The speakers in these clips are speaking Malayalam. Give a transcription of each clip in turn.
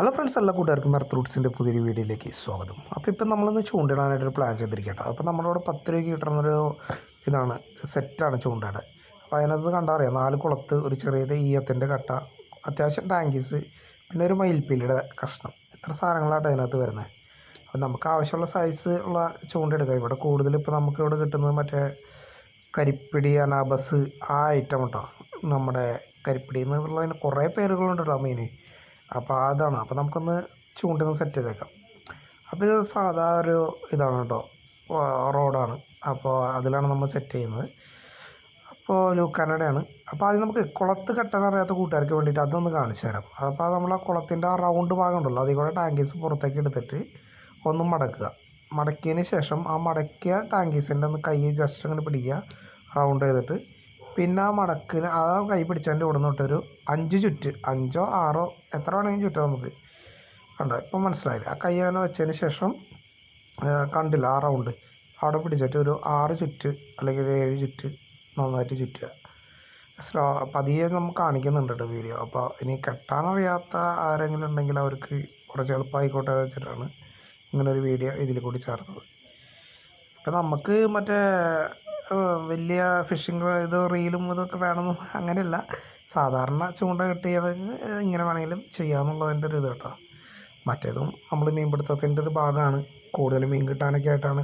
ഹലോ ഫ്രണ്ട്സ് എല്ലാ കൂട്ടുകാർക്കും മെർത്ത് റൂട്ട്സിന്റെ പുതിയൊരു വീഡിയോയിലേക്ക് സ്വാഗതം. അപ്പോൾ ഇപ്പം നമ്മളൊന്ന് ചൂണ്ടിടാനായിട്ടൊരു പ്ലാൻ ചെയ്തിരിക്കട്ടോ അപ്പോൾ നമ്മളോട് പത്ത് രൂപയ്ക്ക് കിട്ടുന്നൊരു ഇതാണ് സെറ്റാണ് ചൂണ്ടയുടെ അപ്പോൾ അതിനകത്ത് കണ്ടാൽ അറിയാം? നാല് കുളത്ത് ഒരു ചെറിയ ഈയത്തിന്റെ കട്ട അത്യാവശ്യം ടാങ്കീസ് പിന്നെ ഒരു മയിൽപ്പീലിയുടെ കഷ്ണം. ഇത്ര സാധനങ്ങളാണ് അതിനകത്ത് വരുന്നത് അപ്പോൾ നമുക്ക് ആവശ്യമുള്ള സൈസ് ഉള്ള ചൂണ്ട എടുക്കാം ഇവിടെ കൂടുതൽ ഇപ്പോൾ നമുക്ക് ഇവിടെ കിട്ടുന്നത് മറ്റേ കരിപ്പിടി അനാബസ് ആ ഐറ്റം കേട്ടോ നമ്മുടെ കരിപ്പിടി എന്നുള്ളതിന് കുറേ പേരുകളുണ്ട് കേട്ടോ മീൻ അപ്പോൾ അതാണ്. അപ്പോൾ നമുക്കൊന്ന് ചൂണ്ടൊന്ന് സെറ്റ് ചെയ്തേക്കാം. അപ്പോൾ ഇത് സാധാ ഒരു ഇതാണ് കേട്ടോ. റോഡാണ്. അപ്പോൾ അതിലാണ് നമ്മൾ സെറ്റ് ചെയ്യുന്നത്. അപ്പോൾ ഒരു ലൂക്കാനയുടെയാണ് അപ്പോൾ ആദ്യം നമുക്ക് കുളത്ത് കെട്ടാൻ അറിയാത്ത കൂട്ടുകാർക്ക് വേണ്ടിയിട്ട് അതൊന്ന് കാണിച്ചു തരാം. അപ്പോൾ നമ്മൾ ആ കുളത്തിന്റെ ആ റൗണ്ട് ഭാഗം ഉണ്ടല്ലോ അതിൽ കൂടെ ടാങ്കീസ് പുറത്തേക്ക് എടുത്തിട്ട് ഒന്ന് മടക്കുക. മടക്കിയതിന് ശേഷം ആ മടക്കിയ ടാങ്കീസിന്റെ ഒന്ന് കൈ ജസ്റ്റ് അങ്ങനെ പിടിക്കുക. റൗണ്ട് ചെയ്തിട്ട് പിന്നെ ആ മടക്കിന് ആ കൈ പിടിച്ചതിന്റെ കൂടെ നിന്നിട്ടൊരു അഞ്ച് ചുറ്റ് അഞ്ചോ ആറോ എത്ര വേണമെങ്കിലും ചുറ്റാം നമുക്ക്. കണ്ടോ? ഇപ്പം മനസ്സിലായില്ല? ആ കൈ അങ്ങനെ വെച്ചതിന് ശേഷം കണ്ടില്ല? ആ റൗണ്ട് അവിടെ പിടിച്ചിട്ട് ഒരു ആറ് ചുറ്റ് അല്ലെങ്കിൽ ഒരു ഏഴ് ചുറ്റ് നന്നായിട്ട് ചുറ്റുക. സ്ലോ പതിയെ നമുക്ക് കാണിക്കുന്നുണ്ട് കേട്ടോ വീഡിയോ അപ്പോൾ ഇനി കെട്ടാനറിയാത്ത ആരെങ്കിലും ഉണ്ടെങ്കിൽ അവർക്ക് കുറച്ച് എളുപ്പമായിക്കോട്ടെ എന്ന് വെച്ചിട്ടാണ് ഇങ്ങനൊരു വീഡിയോ ഇതിൽ കൂടി ചേർത്തത് ഇപ്പം നമുക്ക് മറ്റേ വലിയ ഫിഷിംഗ് ഇത് റീലും ഇതൊക്കെ വേണമെന്നും അങ്ങനെയല്ല. സാധാരണ ചൂണ്ട കിട്ടിയവർക്ക് ഇങ്ങനെ വേണമെങ്കിലും ചെയ്യാമെന്നുള്ളതിന്റെ ഒരു ഇത് കേട്ടോ. മറ്റേതും നമ്മൾ മീൻപിടുത്തത്തിന്റെ ഒരു ഭാഗമാണ്. കൂടുതൽ മീൻ കിട്ടാനൊക്കെ ആയിട്ടാണ്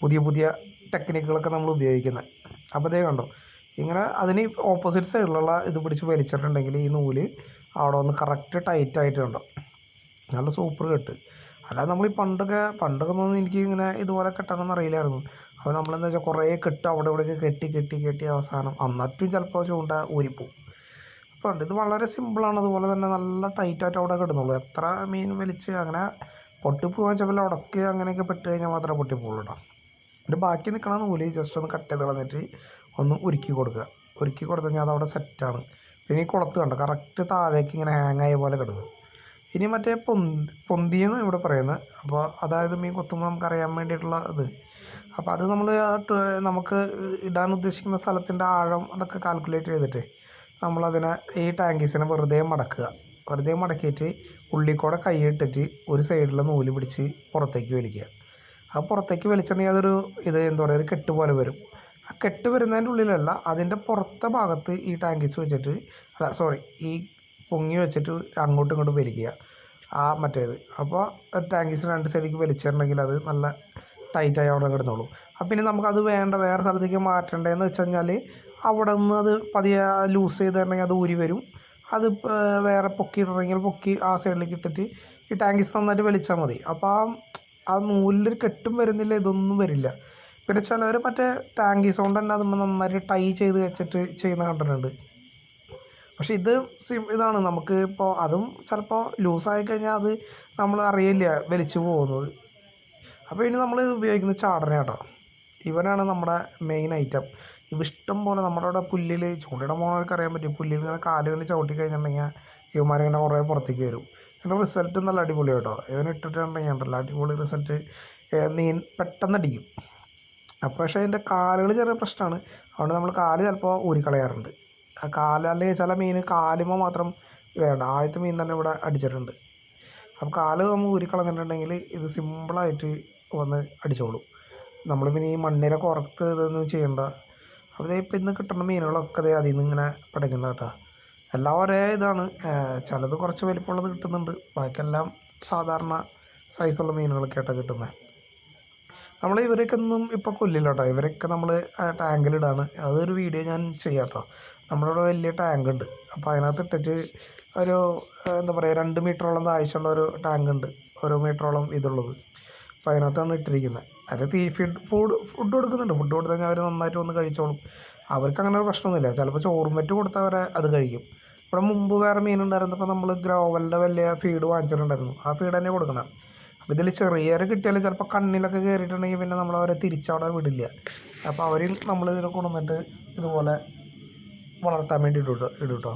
പുതിയ പുതിയ ടെക്നിക്കുകളൊക്കെ നമ്മൾ ഉപയോഗിക്കുന്നത്. അപ്പോൾ ഇതേ കണ്ടോ ഇങ്ങനെ അതിന് ഓപ്പോസിറ്റ് സൈഡിലുള്ള ഇത് പിടിച്ച് വലിച്ചിട്ടുണ്ടെങ്കിൽ ഈ നൂൽ അവിടെ ഒന്ന് കറക്റ്റ് ടൈറ്റ് ആയിട്ട് കണ്ടോ? നല്ല സൂപ്പർ കെട്ട് അല്ലാതെ നമ്മൾ ഈ പണ്ടൊക്കെ പണ്ടൊക്കെ എനിക്ക് ഇങ്ങനെ ഇതുപോലെ കെട്ടാനൊന്നും അറിയില്ലായിരുന്നു. അപ്പോൾ നമ്മളെന്ന് വെച്ചാൽ കുറേ കെട്ട് അവിടെ ഇവിടെയൊക്കെ കെട്ടി കെട്ടി കെട്ടി അവസാനം. എന്നിട്ടും ചിലപ്പോൾ ചൂണ്ട ഊരിപ്പോവും. അപ്പോൾ ഉണ്ട്. ഇത് വളരെ സിമ്പിളാണ് അതുപോലെ തന്നെ നല്ല ടൈറ്റായിട്ട് അവിടെ കിടന്നുള്ളൂ എത്ര മീൻ വലിച്ച് അങ്ങനെ പൊട്ടിപ്പോകാൻ ചിലപ്പോൾ ഉടക്ക് അങ്ങനെയൊക്കെ പെട്ട് കഴിഞ്ഞാൽ മാത്രമേ പൊട്ടിപ്പോളൂ കേട്ടോ എന്നിട്ട് ബാക്കി നിൽക്കണ നൂൽ ജസ്റ്റ് ഒന്ന് കട്ട് ചെയ്ത് കളഞ്ഞിട്ട് ഒന്ന് ഉരുക്കി കൊടുക്കുക. ഉരുക്കി കൊടുത്തു കഴിഞ്ഞാൽ അതവിടെ സെറ്റാണ് പിന്നെ ഈ കുളത്ത് കണ്ടോ? കറക്റ്റ് താഴേക്ക് ഇങ്ങനെ ഹാങ്ങായ പോലെ കിടക്കും. ഇനി മറ്റേ പൊന്തി പൊന്തിയെന്ന് ഇവിടെ പറയുന്നത്. അപ്പോൾ അതായത് മീൻ കൊത്തുമ്പോൾ നമുക്കറിയാൻ വേണ്ടിയിട്ടുള്ള ഇത്. അപ്പോൾ അത് നമ്മൾ നമുക്ക് ഇടാൻ ഉദ്ദേശിക്കുന്ന സ്ഥലത്തിന്റെ ആഴം അതൊക്കെ കാൽക്കുലേറ്റ് ചെയ്തിട്ട് നമ്മളതിനെ ഈ ടാങ്കീസിനെ വെറുതെ മടക്കുക. വെറുതെ മടക്കിയിട്ട് ഉള്ളിൽ കൂടെ കൈയിട്ടിട്ട് ഒരു സൈഡിലെ നൂൽ പിടിച്ച് പുറത്തേക്ക് വലിക്കുക. ആ പുറത്തേക്ക് വലിച്ചിട്ടുണ്ടെങ്കിൽ അതൊരു ഇത് എന്താ പറയുക ഒരു കെട്ട് പോലെ വരും. ആ കെട്ട് വരുന്നതിന്റെ ഉള്ളിലല്ല അതിന്റെ പുറത്തെ ഭാഗത്ത് ഈ ടാങ്കീസ് വെച്ചിട്ട് അല്ല സോറി ഈ പൊങ്ങി വെച്ചിട്ട് അങ്ങോട്ടും ഇങ്ങോട്ടും വലിക്കുക. ആ മറ്റേത്. അപ്പോൾ ടാങ്കീസ് രണ്ട് സൈഡിലേക്ക് വലിച്ചിട്ടുണ്ടെങ്കിൽ അത് നല്ല ടൈറ്റായി അവിടെ കിടന്നോളൂ. അപ്പം പിന്നെ നമുക്കത് വേണ്ട വേറെ സ്ഥലത്തേക്ക് മാറ്റേണ്ടതെന്ന് വെച്ച് കഴിഞ്ഞാൽ അവിടെ നിന്ന് അത് പതിയെ ലൂസ് ചെയ്തിട്ടുണ്ടെങ്കിൽ അത് ഊരി വരും. അത് വേറെ പൊക്കിയിട്ടുണ്ടെങ്കിൽ പൊക്കി ആ സൈഡിലേക്ക് ഇട്ടിട്ട് ഈ ടാങ്കീസ് നന്നായിട്ട് വലിച്ചാൽ മതി. അപ്പോൾ ആ ആ നൂലിലൊരു കെട്ടും വരുന്നില്ല ഇതൊന്നും വരില്ല. പിന്നെ ചിലവർ മറ്റേ ടാങ്കി സൗണ്ട് തന്നെ അത് നന്നായിട്ട് ടൈ ചെയ്ത് വെച്ചിട്ട് ചെയ്യുന്ന കണ്ടിട്ടുണ്ട്. പക്ഷെ ഇത് സിം ഇതാണ് നമുക്ക് ഇപ്പോൾ അതും ചിലപ്പോൾ ലൂസായി കഴിഞ്ഞാൽ അത് നമ്മൾ അറിയില്ല വലിച്ചു പോകുന്നത്. അപ്പോൾ ഇനി നമ്മൾ ഇത് ഉപയോഗിക്കുന്ന ചാടന കേട്ടോ. ഇവനാണ് നമ്മുടെ മെയിൻ ഐറ്റം ഇവ ഇഷ്ടം പോലെ നമ്മുടെ അവിടെ പുല്ലിൽ ചൂണ്ടയുടെ മോണവർക്ക് അറിയാൻ പറ്റും. പുല്ലിൽ ഇങ്ങനെ കാലുകൾ ചവിട്ടി കഴിഞ്ഞിട്ടുണ്ടെങ്കിൽ ഇവന്മാരിങ്ങനെ കുറേ പുറത്തേക്ക് വരും. ഇതിന്റെ റിസൾട്ട് നല്ല അടിപൊളി കേട്ടോ. ഇവൻ ഇട്ടിട്ടുണ്ടെങ്കിൽ ഉണ്ടല്ലോ അടിപൊളി റിസൾട്ട് നീൻ പെട്ടെന്ന് അടിക്കും. അപ്പോൾ പക്ഷേ അതിന്റെ കാലുകൾ ചെറിയ പ്രശ്നമാണ്. അതുകൊണ്ട് നമ്മൾ കാൽ ചിലപ്പോൾ ഊരിക്കളയാറുണ്ട്. ആ കാൽ അല്ലെങ്കിൽ ചില മീൻ കാലുമോ മാത്രം വേണ്ട. ആദ്യത്തെ മീൻ തന്നെ ഇവിടെ അടിച്ചിട്ടുണ്ട്. അപ്പോൾ കാൽ നമ്മൾ ഊരിക്കളഞ്ഞിട്ടുണ്ടെങ്കിൽ ഇത് സിമ്പിളായിട്ട് വന്ന് അടിച്ചോളും. നമ്മൾ പിന്നെ ഈ മണ്ണിര കുറത്ത് ഇതൊന്നും ചെയ്യണ്ട. ദേ ഇപ്പം ഇന്ന് കിട്ടുന്ന മീനുകളൊക്കെ ദേ അതിൽ നിന്ന് ഇങ്ങനെ പിടയ്ക്കുന്ന കേട്ടോ. എല്ലാം ഒരേ ഇതാണ്. ചിലത് കുറച്ച് വലിപ്പമുള്ളത് കിട്ടുന്നുണ്ട്. ബാക്കിയെല്ലാം സാധാരണ സൈസുള്ള മീനുകളൊക്കെ ആയിട്ടാണ് കിട്ടുന്നത് നമ്മൾ ഇവരൊക്കെ ഒന്നും ഇപ്പോൾ കൊല്ലില്ല കേട്ടോ. ഇവരൊക്കെ നമ്മൾ ടാങ്കിലിടാണ് അതൊരു വീഡിയോ ഞാൻ ചെയ്യാം കേട്ടോ. നമ്മളിവിടെ വലിയ ടാങ്ക് ഉണ്ട്. അപ്പോൾ അതിനകത്ത് ഇട്ടിട്ട് ഒരു എന്താ പറയുക രണ്ട് മീറ്ററോളം താഴ്ചയുള്ള ഒരു ടാങ്ക് ഉണ്ട്. ഓരോ മീറ്ററോളം ഇതുള്ളത്. അപ്പോൾ അതിനകത്താണ് ഇട്ടിരിക്കുന്നത്. അത് തീ ഫീഡ് ഫുഡ് ഫുഡ് കൊടുക്കുന്നുണ്ട്. ഫുഡ് കൊടുത്തു കഴിഞ്ഞാൽ അവർ നന്നായിട്ട് വന്ന് കഴിച്ചോളും. അവർക്ക് അങ്ങനെ ഒരു പ്രശ്നമൊന്നുമില്ല. ചിലപ്പോൾ ചോറും മറ്റ് കൊടുത്തവരെ അത് കഴിക്കും. ഇവിടെ മുമ്പ് വേറെ മീൻ ഉണ്ടായിരുന്നപ്പോൾ നമ്മൾ ഗ്രോവലിന്റെ വലിയ ഫീഡ് വാങ്ങിച്ചിട്ടുണ്ടായിരുന്നു. ആ ഫീഡ് തന്നെ കൊടുക്കണം അപ്പോൾ ഇതിൽ ചെറിയൊരു കിട്ടിയാൽ ചിലപ്പോൾ കണ്ണിലൊക്കെ കയറിയിട്ടുണ്ടെങ്കിൽ പിന്നെ നമ്മൾ അവരെ തിരിച്ചവിടെ വിടില്ല. അപ്പോൾ അവരെയും നമ്മൾ ഇതിനെ കൊണ്ടുവന്നിട്ട് ഇതുപോലെ വളർത്താൻ വേണ്ടി ഇടും ഇടും കേട്ടോ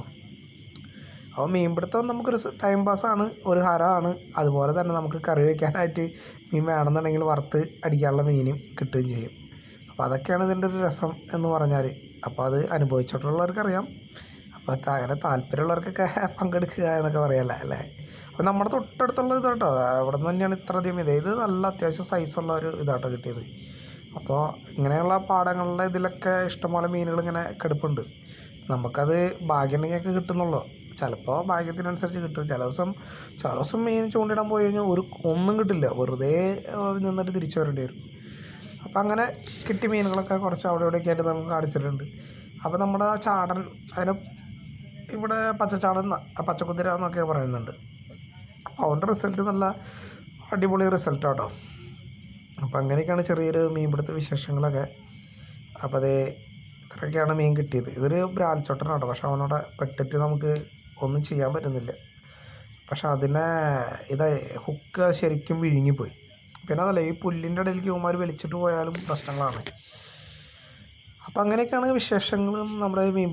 അപ്പോൾ മീൻപിടുത്തം നമുക്കൊരു ടൈം പാസ്സാണ് ഒരു ഹരമാണ് അതുപോലെ തന്നെ നമുക്ക് കറി വയ്ക്കാനായിട്ട് മീൻ വേണമെന്നുണ്ടെങ്കിൽ വറുത്ത് അടിക്കാനുള്ള മീനും കിട്ടുകയും ചെയ്യും. അപ്പോൾ അതൊക്കെയാണ് ഇതിന്റെ ഒരു രസം എന്ന് പറഞ്ഞാൽ അപ്പോൾ അത് അനുഭവിച്ചിട്ടുള്ളവർക്കറിയാം. അപ്പോൾ അങ്ങനെ താല്പര്യമുള്ളവർക്കൊക്കെ പങ്കെടുക്കുക എന്നൊക്കെ പറയാമല്ലോ അല്ലേ? അപ്പോൾ നമ്മുടെ തൊട്ടടുത്തുള്ള ഇതാട്ടോ അവിടെ നിന്ന് തന്നെയാണ് ഇത്ര അധികം ഇത്. ഇത് നല്ല അത്യാവശ്യം സൈസുള്ള ഒരു ഇതാട്ടോ കിട്ടിയത്. അപ്പോൾ ഇങ്ങനെയുള്ള പാടങ്ങളിലെ ഇതിലൊക്കെ ഇഷ്ടംപോലെ മീനുകൾ ഇങ്ങനെ കിടപ്പുണ്ട്. നമുക്കത് ഭാഗ്യമുണ്ടെങ്കിലൊക്കെ കിട്ടുന്നുള്ളൂ. ചിലപ്പോൾ ഭാഗ്യത്തിനനുസരിച്ച് കിട്ടും. ചില ദിവസം ചില ദിവസം മീൻ ചൂണ്ടിടാൻ പോയി കഴിഞ്ഞാൽ ഒരു ഒന്നും കിട്ടില്ല. വെറുതെ നിന്നിട്ട് തിരിച്ചു വരേണ്ടി വരും. അപ്പം അങ്ങനെ കിട്ടി മീനുകളൊക്കെ കുറച്ച് അവിടെ ഇവിടെയൊക്കെ ആയിട്ട് നമുക്ക് കാണിച്ചിട്ടുണ്ട്. അപ്പോൾ നമ്മുടെ ആ ചാടൻ അതിന് ഇവിടെ പച്ചച്ചാടൻ പച്ചക്കുതിര എന്നൊക്കെ പറയുന്നുണ്ട്. അപ്പോൾ അവന്റെ റിസൾട്ട് നല്ല അടിപൊളി റിസൾട്ട് കേട്ടോ അപ്പം അങ്ങനെയൊക്കെയാണ് ചെറിയൊരു മീൻപിടുത്ത വിശേഷങ്ങളൊക്കെ. അപ്പോൾ അതേ ഇത്രയൊക്കെയാണ് മീൻ കിട്ടിയത്. ഇതൊരു ബ്രാൽച്ചോട്ടനാട്ടോ പക്ഷെ അവനോട് പെട്ടിട്ട് നമുക്ക് ഒന്നും ചെയ്യാൻ പറ്റുന്നില്ല. പക്ഷെ അതിനെ ഇത് ഹുക്ക് ശരിക്കും വിഴുങ്ങിപ്പോയി. പിന്നെ അതല്ല ഈ പുല്ലിന്റെ ഇടയിലേക്ക് ഇവന്മാർ വലിച്ചിട്ട് പോയാലും പ്രശ്നങ്ങളാണ്. അപ്പം അങ്ങനെയൊക്കെയാണ് വിശേഷങ്ങളും നമ്മുടെ മീൻ